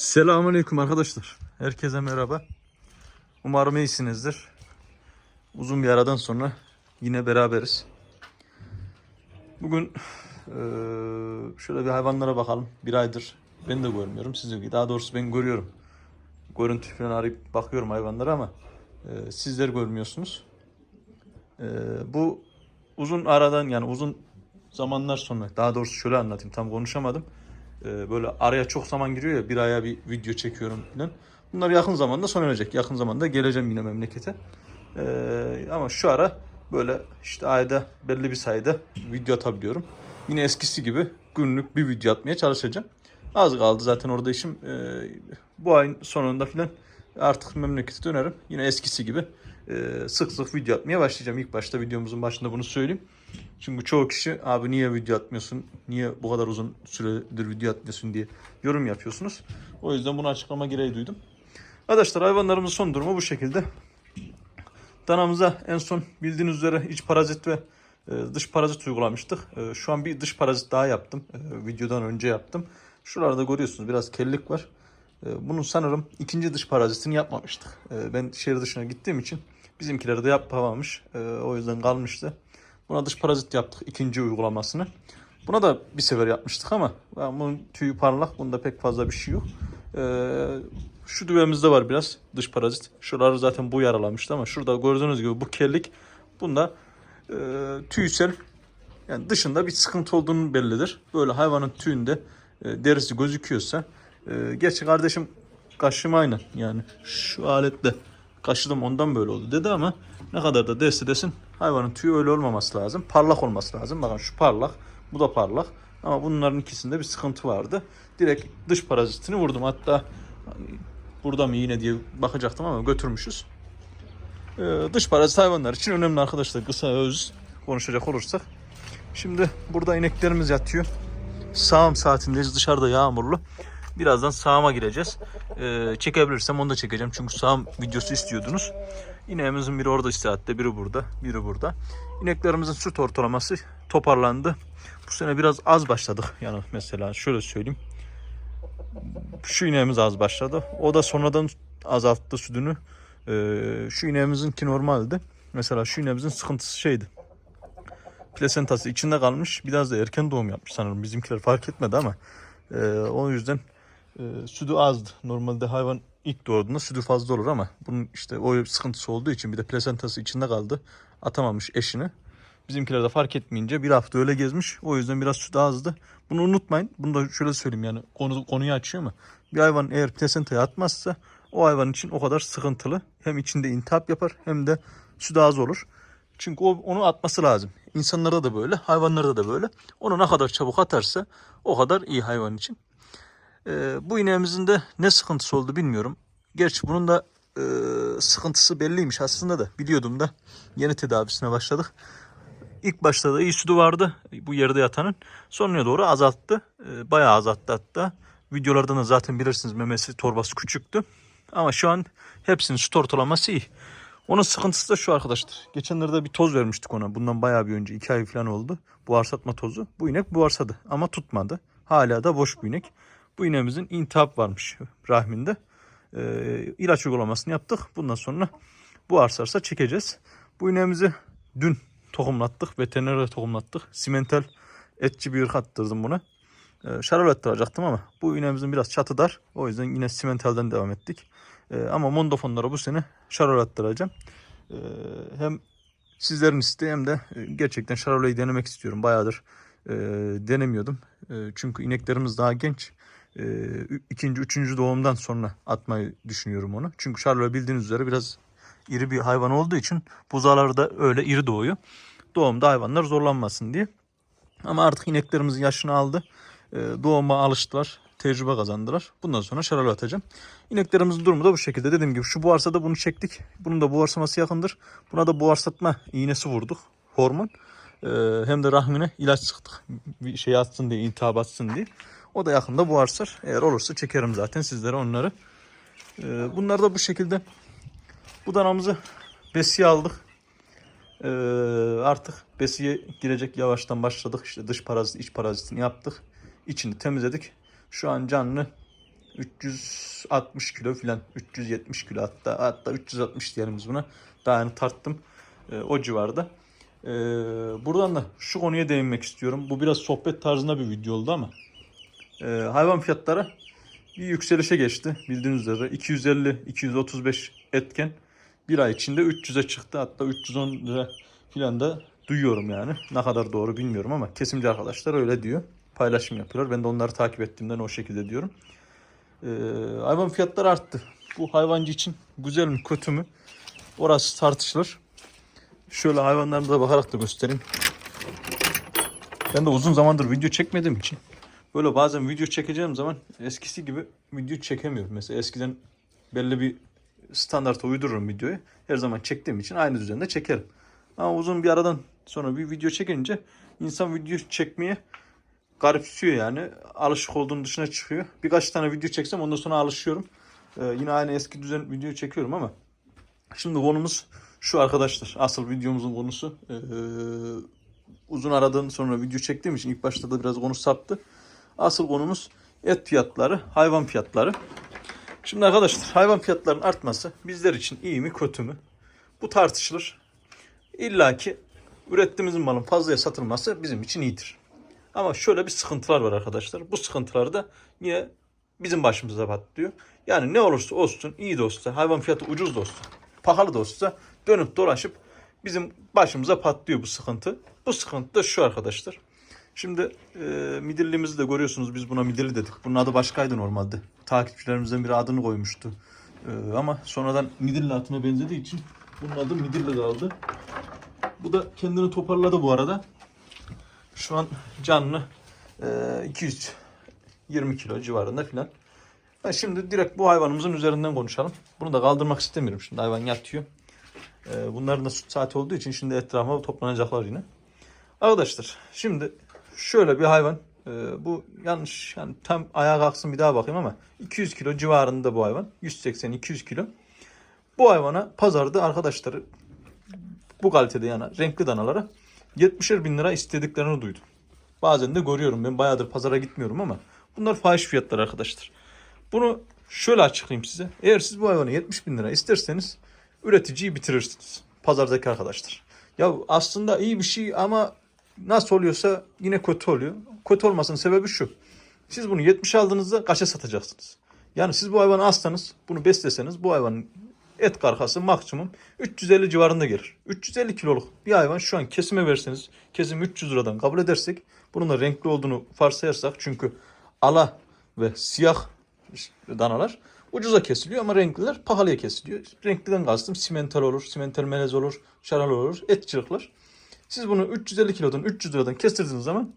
Selamünaleyküm arkadaşlar. Herkese merhaba. Umarım iyisinizdir. Uzun bir aradan sonra yine beraberiz. Bugün şöyle bir hayvanlara bakalım. Bir aydır ben de görmüyorum. Siz de daha doğrusu ben görüyorum. Görüntü falan arayıp bakıyorum hayvanlara ama sizler görmüyorsunuz. Bu uzun aradan yani uzun zamanlar sonra daha doğrusu şöyle anlatayım tam konuşamadım. Ee, böyle araya çok zaman giriyor ya bir aya bir video çekiyorum falan. Bunlar yakın zamanda sona erecek. Yakın zamanda geleceğim yine memlekete. Ee, ama şu ara böyle işte ayda belli bir sayıda video atabiliyorum. Yine eskisi gibi günlük bir video atmaya çalışacağım. Az kaldı zaten orada işim. Ee, bu ayın sonunda falan artık memlekete dönerim. Yine eskisi gibi e, sık sık video atmaya başlayacağım. İlk başta videomuzun başında bunu söyleyeyim. Çünkü çoğu kişi abi niye video atmıyorsun, niye bu kadar uzun süredir video atmıyorsun diye yorum yapıyorsunuz. O yüzden bunu açıklama gereği duydum. Arkadaşlar hayvanlarımızın son durumu bu şekilde. Danamıza en son bildiğiniz üzere iç parazit ve e, dış parazit uygulamıştık. E, Şu an bir dış parazit daha yaptım. E, Videodan önce yaptım. Şuralarda görüyorsunuz biraz kellik var. Bunun sanırım ikinci dış parazitini yapmamıştık. Ben şehir dışına gittiğim için bizimkileri de yapamamış. O yüzden kalmıştı. Buna dış parazit yaptık ikinci uygulamasını. Buna da bir sefer yapmıştık ama bunun tüyü parlak. Bunda pek fazla bir şey yok. Ee, şu düvemizde var biraz dış parazit. Şuraları zaten bu yaralamıştı ama şurada gördüğünüz gibi bu kellik bunda e, tüysel yani dışında bir sıkıntı olduğunu bellidir. Böyle hayvanın tüyünde e, derisi gözüküyorsa e, gerçi kardeşim kaşım aynı yani şu aletle kaşıdım ondan böyle oldu dedi ama ne kadar da derse desin hayvanın tüyü öyle olmaması lazım. Parlak olması lazım. Bakın şu parlak bu da parlak ama bunların ikisinde bir sıkıntı vardı. Direkt dış parazitini vurdum hatta burada mı yine diye bakacaktım ama götürmüşüz. Ee, dış parazit hayvanlar için önemli arkadaşlar kısa öz konuşacak olursak. Şimdi burada ineklerimiz yatıyor. Sağım saatindeyiz dışarıda yağmurlu. Birazdan sağıma gireceğiz. Ee, çekebilirsem onu da çekeceğim çünkü sağım videosu istiyordunuz. İneğimizin biri orada istirahatte, biri burada, biri burada. İneklerimizin süt ortalaması toparlandı. Bu sene biraz az başladık. Yani mesela şöyle söyleyeyim. Şu ineğimiz az başladı. O da sonradan azalttı sütünü. Ee, şu ineğimizinki normaldi. Mesela şu ineğimizin sıkıntısı şeydi. Plasentası içinde kalmış. Biraz da erken doğum yapmış sanırım. Bizimkiler fark etmedi ama. Ee, o yüzden e, sütü azdı. Normalde hayvan ilk doğduğunda sütü fazla olur ama bunun işte o sıkıntısı olduğu için bir de plasentası içinde kaldı. Atamamış eşini. Bizimkiler de fark etmeyince bir hafta öyle gezmiş. O yüzden biraz sütü azdı. Bunu unutmayın. Bunu da şöyle söyleyeyim yani konu, konuyu açıyor ama bir hayvan eğer plasentayı atmazsa o hayvan için o kadar sıkıntılı. Hem içinde intihap yapar hem de sütü az olur. Çünkü o, onu atması lazım. İnsanlarda da böyle, hayvanlarda da böyle. Onu ne kadar çabuk atarsa o kadar iyi hayvan için. Ee, bu ineğimizin de ne sıkıntısı oldu bilmiyorum. Gerçi bunun da e, sıkıntısı belliymiş aslında da biliyordum da yeni tedavisine başladık. İlk başta da iyi vardı bu yerde yatanın. Sonuna doğru azalttı. E, bayağı azalttı hatta. Videolardan da zaten bilirsiniz memesi torbası küçüktü. Ama şu an hepsinin süt ortalaması iyi. Onun sıkıntısı da şu arkadaşlar. Geçenlerde bir toz vermiştik ona. Bundan bayağı bir önce. iki ay falan oldu. Buharsatma tozu. Bu inek buharsadı ama tutmadı. Hala da boş bir inek. Bu ineğimizin intihap varmış rahminde. Ee, ilaç uygulamasını yaptık. Bundan sonra bu arsarsa çekeceğiz. Bu ineğimizi dün tohumlattık. Veterinere tohumlattık. Simental etçi bir ırk attırdım buna. Ee, şarol ettirecektim ama bu ineğimizin biraz çatı dar. O yüzden yine simentalden devam ettik. Ee, ama mondofonlara bu sene şarol attıracağım. Ee, hem sizlerin isteği hem de e, gerçekten şarolayı denemek istiyorum. Bayağıdır e, denemiyordum. E, çünkü ineklerimiz daha genç. E, ikinci, üçüncü doğumdan sonra atmayı düşünüyorum onu. Çünkü şarlola bildiğiniz üzere biraz iri bir hayvan olduğu için buzağları da öyle iri doğuyor. Doğumda hayvanlar zorlanmasın diye. Ama artık ineklerimizin yaşını aldı. E, doğuma alıştılar. Tecrübe kazandılar. Bundan sonra şaralo atacağım. İneklerimizin durumu da bu şekilde. Dediğim gibi şu buharsada bunu çektik. Bunun da buharsaması yakındır. Buna da buharsatma iğnesi vurduk. Hormon. E, hem de rahmine ilaç sıktık. Bir şey atsın diye, iltihap atsın diye. O da yakında buharsar. Eğer olursa çekerim zaten sizlere onları. E, bunlar da bu şekilde. Bu danamızı besiye aldık. Ee, artık besiye girecek yavaştan başladık. İşte dış parazit, iç parazitini yaptık. İçini temizledik. Şu an canlı 360 kilo filan 370 kilo hatta hatta 360 diyelim biz buna. Daha yani tarttım e, o civarda. E, buradan da şu konuya değinmek istiyorum. Bu biraz sohbet tarzında bir video oldu ama e, hayvan fiyatları bir yükselişe geçti. Bildiğiniz üzere 250-235 etken bir ay içinde 300'e çıktı. Hatta 310 lira filan da duyuyorum yani. Ne kadar doğru bilmiyorum ama kesimci arkadaşlar öyle diyor. Paylaşım yapıyorlar. Ben de onları takip ettiğimden o şekilde diyorum. Ee, hayvan fiyatları arttı. Bu hayvancı için güzel mi kötü mü? Orası tartışılır. Şöyle hayvanlarımıza bakarak da göstereyim. Ben de uzun zamandır video çekmediğim için böyle bazen video çekeceğim zaman eskisi gibi video çekemiyorum. Mesela eskiden belli bir standarta uydururum videoyu. Her zaman çektiğim için aynı düzende çekerim. Ama uzun bir aradan sonra bir video çekince insan video çekmeye garipsiyor yani. Alışık olduğunun dışına çıkıyor. Birkaç tane video çeksem ondan sonra alışıyorum. Ee, yine aynı eski düzen video çekiyorum ama şimdi konumuz şu arkadaşlar. Asıl videomuzun konusu. Ee, uzun aradan sonra video çektiğim için ilk başta da biraz konu saptı. Asıl konumuz et fiyatları, hayvan fiyatları. Şimdi arkadaşlar hayvan fiyatlarının artması bizler için iyi mi kötü mü? Bu tartışılır. İlla ki ürettiğimiz malın fazlaya satılması bizim için iyidir. Ama şöyle bir sıkıntılar var arkadaşlar. Bu sıkıntılar da yine bizim başımıza patlıyor. Yani ne olursa olsun iyi de olsa hayvan fiyatı ucuz da olsa pahalı da olsa dönüp dolaşıp bizim başımıza patlıyor bu sıkıntı. Bu sıkıntı da şu arkadaşlar. Şimdi e, midillimizi de görüyorsunuz biz buna midilli dedik. Bunun adı başkaydı normalde. Takipçilerimizden biri adını koymuştu. E, ama sonradan midilli atına benzediği için bunun adı midilli kaldı. Bu da kendini toparladı bu arada. Şu an canlı e, 220 kilo civarında filan. Ben şimdi direkt bu hayvanımızın üzerinden konuşalım. Bunu da kaldırmak istemiyorum şimdi hayvan yatıyor. E, bunların da süt saati olduğu için şimdi etrafa toplanacaklar yine. Arkadaşlar şimdi şöyle bir hayvan. E, bu yanlış yani tam ayağa kalksın bir daha bakayım ama 200 kilo civarında bu hayvan. 180-200 kilo. Bu hayvana pazarda arkadaşları bu kalitede yani renkli danalara 70'er bin lira istediklerini duydum. Bazen de görüyorum ben bayağıdır pazara gitmiyorum ama bunlar fahiş fiyatlar arkadaşlar. Bunu şöyle açıklayayım size. Eğer siz bu hayvanı 70 bin lira isterseniz üreticiyi bitirirsiniz. Pazardaki arkadaşlar. Ya aslında iyi bir şey ama nasıl oluyorsa yine kötü oluyor. Kötü olmasının sebebi şu. Siz bunu 70 aldığınızda kaça satacaksınız? Yani siz bu hayvanı alsanız, bunu besleseniz bu hayvanın et karkası maksimum 350 civarında gelir. 350 kiloluk bir hayvan şu an kesime verseniz, kesim 300 liradan kabul edersek, bunun da renkli olduğunu varsayarsak çünkü ala ve siyah danalar ucuza kesiliyor ama renkliler pahalıya kesiliyor. Renkliden kastım simental olur, simental melez olur, şaral olur, etçilikler. Siz bunu 350 kilodan 300 liradan kestirdiğiniz zaman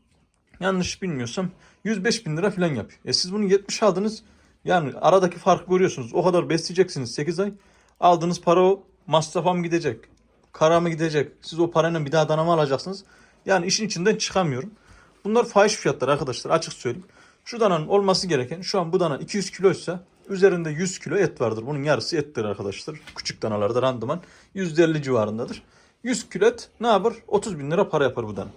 yanlış bilmiyorsam 105 bin lira falan yapıyor. E siz bunu 70 aldınız yani aradaki farkı görüyorsunuz. O kadar besleyeceksiniz 8 ay. Aldığınız para o masrafa mı gidecek? Kara mı gidecek? Siz o parayla bir daha dana mı alacaksınız? Yani işin içinden çıkamıyorum. Bunlar fahiş fiyatlar arkadaşlar açık söyleyeyim. Şu dananın olması gereken şu an bu dana 200 kiloysa üzerinde 100 kilo et vardır. Bunun yarısı ettir arkadaşlar. Küçük danalarda randıman %50 civarındadır. 100 kilo ne yapar? 30 bin lira para yapar bu dana.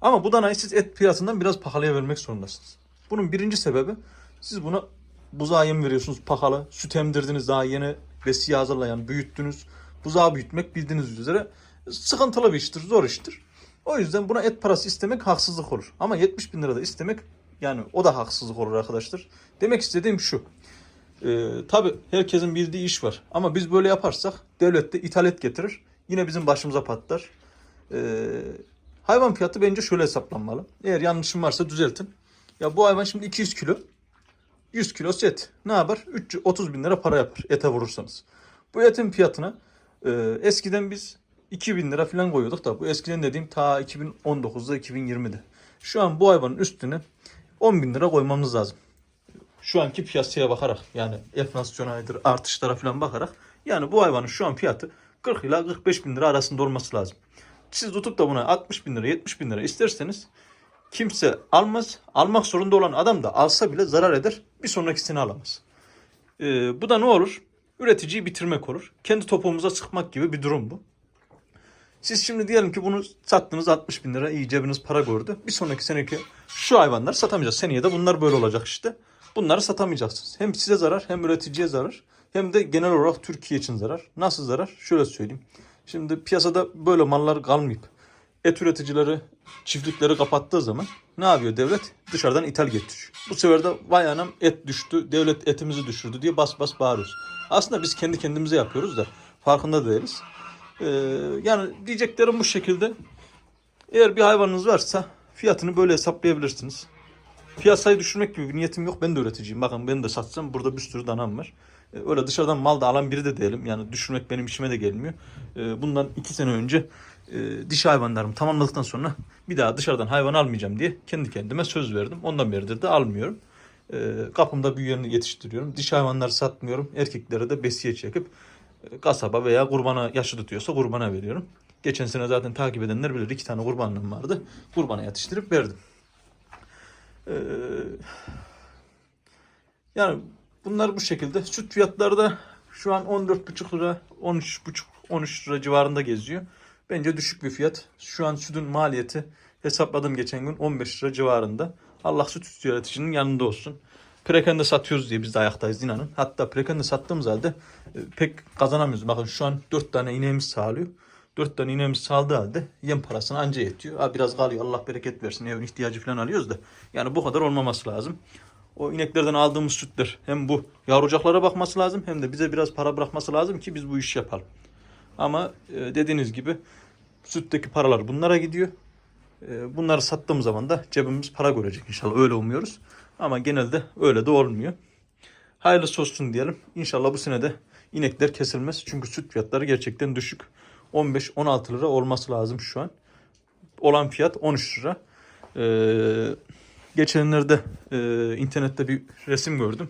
Ama bu danayı siz et fiyatından biraz pahalıya vermek zorundasınız. Bunun birinci sebebi siz buna buzağa yem veriyorsunuz pahalı. Süt emdirdiniz daha yeni besiye hazırlayan büyüttünüz. Buzağı büyütmek bildiğiniz üzere sıkıntılı bir iştir, zor iştir. O yüzden buna et parası istemek haksızlık olur. Ama 70 bin lira da istemek yani o da haksızlık olur arkadaşlar. Demek istediğim şu. Ee, Tabi herkesin bildiği iş var. Ama biz böyle yaparsak devlet de ithal et getirir. Yine bizim başımıza patlar. Ee, hayvan fiyatı bence şöyle hesaplanmalı. Eğer yanlışım varsa düzeltin. Ya bu hayvan şimdi 200 kilo. 100 kilo et. Ne yapar? 330 bin lira para yapar ete vurursanız. Bu etin fiyatına e, eskiden biz 2000 lira falan koyuyorduk da bu eskiden dediğim ta 2019'da 2020'de. Şu an bu hayvanın üstüne 10 bin lira koymamız lazım. Şu anki piyasaya bakarak yani enflasyonaydır artışlara falan bakarak yani bu hayvanın şu an fiyatı 40 ila 45 bin lira arasında olması lazım. Siz tutup da buna 60 bin lira 70 bin lira isterseniz kimse almaz. Almak zorunda olan adam da alsa bile zarar eder. Bir sonrakisini alamaz. Ee, bu da ne olur? Üreticiyi bitirmek olur. Kendi topuğumuza sıkmak gibi bir durum bu. Siz şimdi diyelim ki bunu sattınız 60 bin lira iyi cebiniz para gördü. Bir sonraki seneki şu hayvanlar satamayacağız. Seneye de bunlar böyle olacak işte. Bunları satamayacaksınız. Hem size zarar hem üreticiye zarar hem de genel olarak Türkiye için zarar. Nasıl zarar? Şöyle söyleyeyim. Şimdi piyasada böyle mallar kalmayıp et üreticileri çiftlikleri kapattığı zaman ne yapıyor devlet? Dışarıdan ithal getiriyor. Bu sefer de vay anam et düştü, devlet etimizi düşürdü diye bas bas bağırıyoruz. Aslında biz kendi kendimize yapıyoruz da farkında değiliz. Ee, yani diyeceklerim bu şekilde. Eğer bir hayvanınız varsa fiyatını böyle hesaplayabilirsiniz. Piyasayı düşürmek gibi bir niyetim yok. Ben de üreticiyim. Bakın ben de satsam burada bir sürü danam var. Ee, Öyle dışarıdan mal da alan biri de değilim. Yani düşürmek benim işime de gelmiyor. Ee, Bundan iki sene önce e, dişi hayvanlarımı tamamladıktan sonra bir daha dışarıdan hayvan almayacağım diye kendi kendime söz verdim. Ondan beridir de almıyorum. Kapımda büyüyerini yetiştiriyorum. Dişi hayvanları satmıyorum. Erkeklere de besiye çekip e, kasaba veya kurbana yaşı tutuyorsa kurbana veriyorum. Geçen sene zaten takip edenler bilir iki tane kurbanlığım vardı. Kurbana yetiştirip verdim. Ee, yani bunlar bu şekilde. Süt fiyatları da şu an 14,5 lira, 13,5 13 lira civarında geziyor. Bence düşük bir fiyat. Şu an sütün maliyeti hesapladım geçen gün 15 lira civarında. Allah süt üreticinin yanında olsun. Perakende satıyoruz diye biz de ayaktayız inanın. Hatta perakende sattığımız halde e, pek kazanamıyoruz. Bakın şu an 4 tane ineğimiz sağlıyor. 4 tane ineğimiz sağladığı halde yem parasına anca yetiyor. Ha, biraz kalıyor Allah bereket versin evin ihtiyacı falan alıyoruz da. Yani bu kadar olmaması lazım. O ineklerden aldığımız sütler hem bu yavrucaklara bakması lazım hem de bize biraz para bırakması lazım ki biz bu işi yapalım. Ama e, dediğiniz gibi sütteki paralar bunlara gidiyor. E, bunları sattığım zaman da cebimiz para görecek inşallah öyle umuyoruz. Ama genelde öyle de olmuyor. Hayırlısı olsun diyelim. İnşallah bu sene de inekler kesilmez. Çünkü süt fiyatları gerçekten düşük. 15-16 lira olması lazım şu an. Olan fiyat 13 lira. Ee, geçenlerde e, internette bir resim gördüm.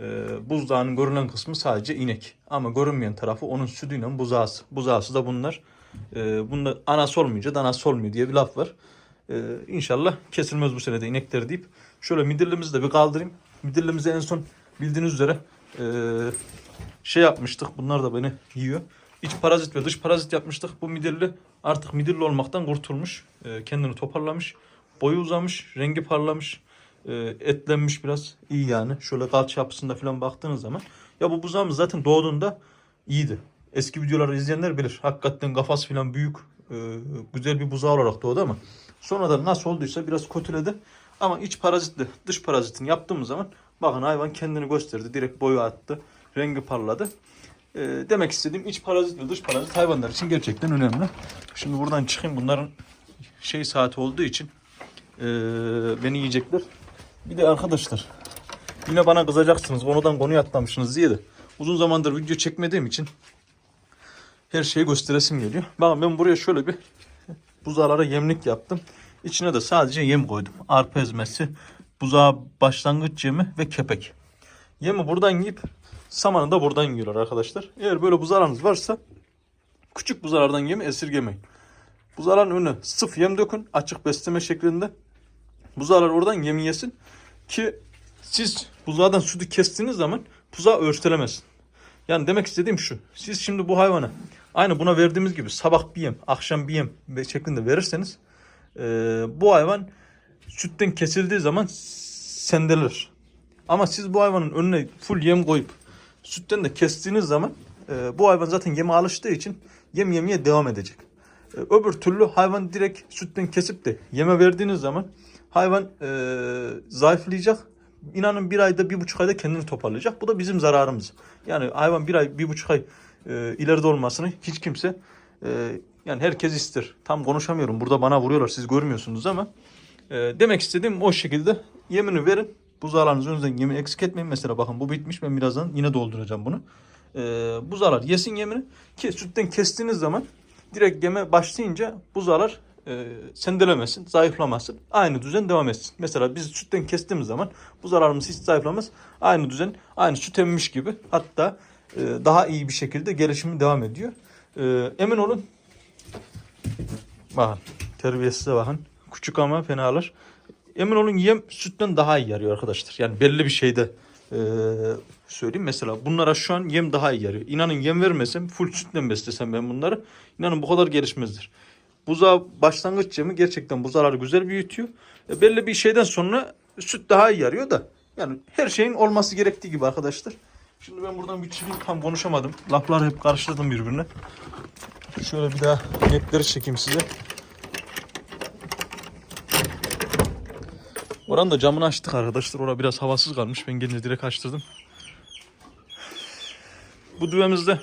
Ee, buzdağının görünen kısmı sadece inek. Ama görünmeyen tarafı onun sütüyle buzağısı. Buzağısı da bunlar. Ee, bunda anası olmayınca danası olmuyor diye bir laf var. Ee, inşallah kesilmez bu sene de inekler deyip şöyle midillimizi de bir kaldırayım. Midillimizi en son bildiğiniz üzere e, şey yapmıştık. Bunlar da beni yiyor. İç parazit ve dış parazit yapmıştık. Bu midilli artık midilli olmaktan kurtulmuş. E, kendini toparlamış. Boyu uzamış. Rengi parlamış. E, etlenmiş biraz. iyi yani. Şöyle kalça yapısında falan baktığınız zaman. Ya bu buzağımız zaten doğduğunda iyiydi. Eski videoları izleyenler bilir. Hakikaten kafası falan büyük. e, güzel bir buzağı olarak doğdu ama sonradan nasıl olduysa biraz kötüledi. Ama iç parazitli, dış parazitini yaptığımız zaman bakın hayvan kendini gösterdi. Direkt boyu attı. Rengi parladı. E, demek istediğim iç parazit ve dış parazit hayvanlar için gerçekten önemli. Şimdi buradan çıkayım. Bunların şey saati olduğu için e, beni yiyecekler. Bir de arkadaşlar yine bana kızacaksınız. Konudan konuya atlamışsınız diye de. Uzun zamandır video çekmediğim için her şeyi gösteresim geliyor. Bakın ben buraya şöyle bir buzağlara yemlik yaptım. İçine de sadece yem koydum. Arpa ezmesi, buzağa başlangıç yemi ve kepek. Yemi buradan yiyip samanı da buradan yiyorlar arkadaşlar. Eğer böyle buzağlarınız varsa küçük buzağlardan yemi esirgemeyin. Buzağların önüne sıf yem dökün açık besleme şeklinde. Buzağlar oradan yemi yesin ki siz buzağdan sütü kestiğiniz zaman buzağı örtelemesin. Yani demek istediğim şu. Siz şimdi bu hayvana aynı buna verdiğimiz gibi sabah bir yem, akşam bir yem şeklinde verirseniz e, bu hayvan sütten kesildiği zaman sendelir. Ama siz bu hayvanın önüne full yem koyup sütten de kestiğiniz zaman e, bu hayvan zaten yeme alıştığı için yem yemeye devam edecek. Öbür türlü hayvan direkt sütten kesip de yeme verdiğiniz zaman hayvan e, zayıflayacak. İnanın bir ayda bir buçuk ayda kendini toparlayacak. Bu da bizim zararımız. Yani hayvan bir ay bir buçuk ay e, ileride olmasını hiç kimse e, yani herkes ister. Tam konuşamıyorum. Burada bana vuruyorlar. Siz görmüyorsunuz ama e, demek istediğim o şekilde yemini verin. Buzağlarınızın önünden yemi eksik etmeyin. Mesela bakın bu bitmiş. Ben birazdan yine dolduracağım bunu. E, buzağlar yesin yemini. Ki sütten kestiğiniz zaman direkt yeme başlayınca buzağlar e, sendelemesin, zayıflamasın. Aynı düzen devam etsin. Mesela biz sütten kestiğimiz zaman buzağlarımız hiç zayıflamaz. Aynı düzen, aynı süt emmiş gibi. Hatta e, daha iyi bir şekilde gelişimi devam ediyor. E, emin olun. Bakın terbiyesize bakın. Küçük ama fenalar. Emin olun yem sütten daha iyi yarıyor arkadaşlar. Yani belli bir şeyde e, söyleyeyim. Mesela bunlara şu an yem daha iyi yarıyor. İnanın yem vermesem full sütle beslesem ben bunları. İnanın bu kadar gelişmezdir. Buzağı başlangıç yemi gerçekten buzağları güzel büyütüyor. E, belli bir şeyden sonra süt daha iyi yarıyor da Yani her şeyin olması gerektiği gibi arkadaşlar. Şimdi ben buradan bir çıkayım tam konuşamadım. Lafları hep karıştırdım birbirine. Şöyle bir daha netleri çekeyim size. Oranın da camını açtık arkadaşlar. Orada biraz havasız kalmış. Ben gelince direkt açtırdım. Bu düvemiz de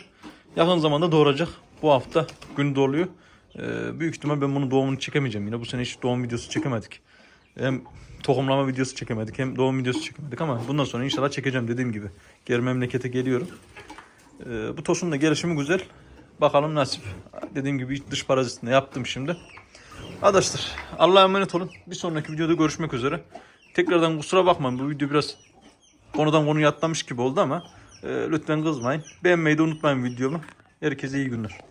yakın zamanda doğuracak. Bu hafta gün doğuluyor. Ee, büyük ihtimal ben bunun doğumunu çekemeyeceğim. Yine bu sene hiç doğum videosu çekemedik. Hem tohumlama videosu çekemedik hem doğum videosu çekemedik ama bundan sonra inşallah çekeceğim dediğim gibi. Geri memlekete geliyorum. Ee, bu tosun da gelişimi güzel. Bakalım nasip. Dediğim gibi dış parazitinde yaptım şimdi. Arkadaşlar Allah'a emanet olun. Bir sonraki videoda görüşmek üzere. Tekrardan kusura bakmayın bu video biraz konudan konuya atlamış gibi oldu ama e, lütfen kızmayın. Beğenmeyi de unutmayın videomu. Herkese iyi günler.